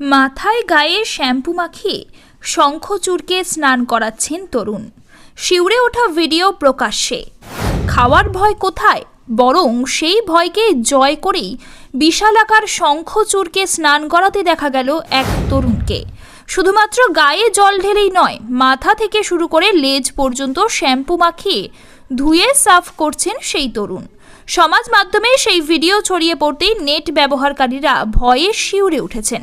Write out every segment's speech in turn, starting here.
মাথায় গায়ে শ্যাম্পু মাখিয়ে শঙ্খচূড়কে স্নান করাচ্ছেন তরুণ। শিউরে ওঠা ভিডিও প্রকাশ্যে। খাওয়ার ভয় কোথায়? বরং সেই ভয়কে জয় করেই বিশালাকার শঙ্খচূড়কে স্নান করাতে দেখা গেল এক তরুণকে। শুধুমাত্র গায়ে জল ঢেলেই নয়, মাথা থেকে শুরু করে লেজ পর্যন্ত শ্যাম্পু মাখিয়ে ধুয়ে সাফ করছেন সেই তরুণ। সমাজ মাধ্যমে সেই ভিডিও ছড়িয়ে পড়তেই নেট ব্যবহারকারীরা ভয়ে শিউরে উঠেছেন।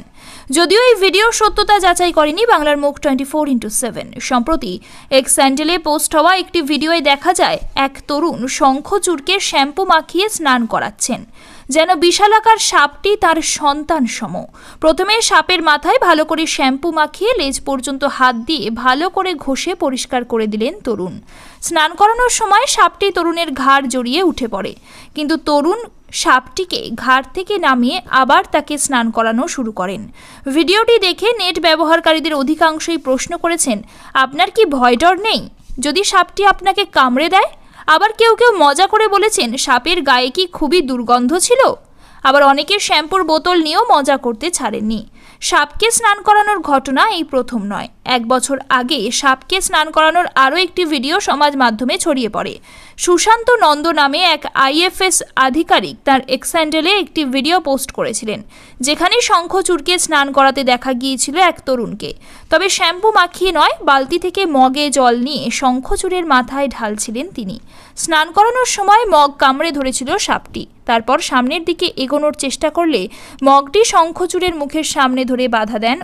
যদিও এই ভিডিওর সত্যতা যাচাই করেনি বাংলার মুখ টোয়েন্টি ফোর ইন্টু সেভেন সম্প্রতি এক স্যান্ডেলে পোস্ট হওয়া একটি ভিডিওয়ে দেখা যায়, এক তরুণ শঙ্খচূড়কে শ্যাম্পু মাখিয়ে স্নান করাচ্ছেন। যেন বিশালাকার সাপটি তার সন্তান সম প্রথমে সাপের মাথায় ভালো করে শ্যাম্পু মাখিয়ে লেজ পর্যন্ত হাত দিয়ে ভালো করে ঘষে পরিষ্কার করে দিলেন তরুণ। স্নান করানোর সময় সাপটি তরুণের ঘাড় জড়িয়ে উঠে পড়ে। কিন্তু তরুণ সাপটিকে ঘাট থেকে নামিয়ে আবার তাকে স্নান করানো শুরু করেন। ভিডিওটি দেখে নেট ব্যবহারকারীদের অধিকাংশই প্রশ্ন করেছেন, আপনার কি ভয় ডর নেই? যদি সাপটি আপনাকে কামড়ে দেয় আবার কেউ কেউ মজা করে বলেছেন সাপের গায়ে কি খুবই দুর্গন্ধ ছিল? আবার অনেকে শ্যাম্পুর বোতল নিয়েও মজা করতে ছাড়েননি। সাপকে স্নান করানোর ঘটনা এই প্রথম নয়। এক বছর আগে সাপকে স্নান করানোর আরও একটি ভিডিও সমাজ মাধ্যমে ছড়িয়ে পড়ে। সুশান্ত নন্দ নামে এক আইএফএস আধিকারিক তার এক্স্যান্ডেলে একটি ভিডিও পোস্ট করেছিলেন, যেখানে শঙ্খচূড়কে স্নান করাতে দেখা গিয়েছিল এক তরুণকে। তবে শ্যাম্পু মাখিয়ে নয়, বালতি থেকে মগে জল নিয়ে শঙ্খচূড়ের মাথায় ঢালছিলেন তিনি। স্নান করানোর সময় মগ কামড়ে ধরেছিল সাপটি। তারপর সামনের দিকে এগোনোর চেষ্টা করলে মগটি শঙ্খচূড়ের মুখের সামনে ধরে বাধা দেন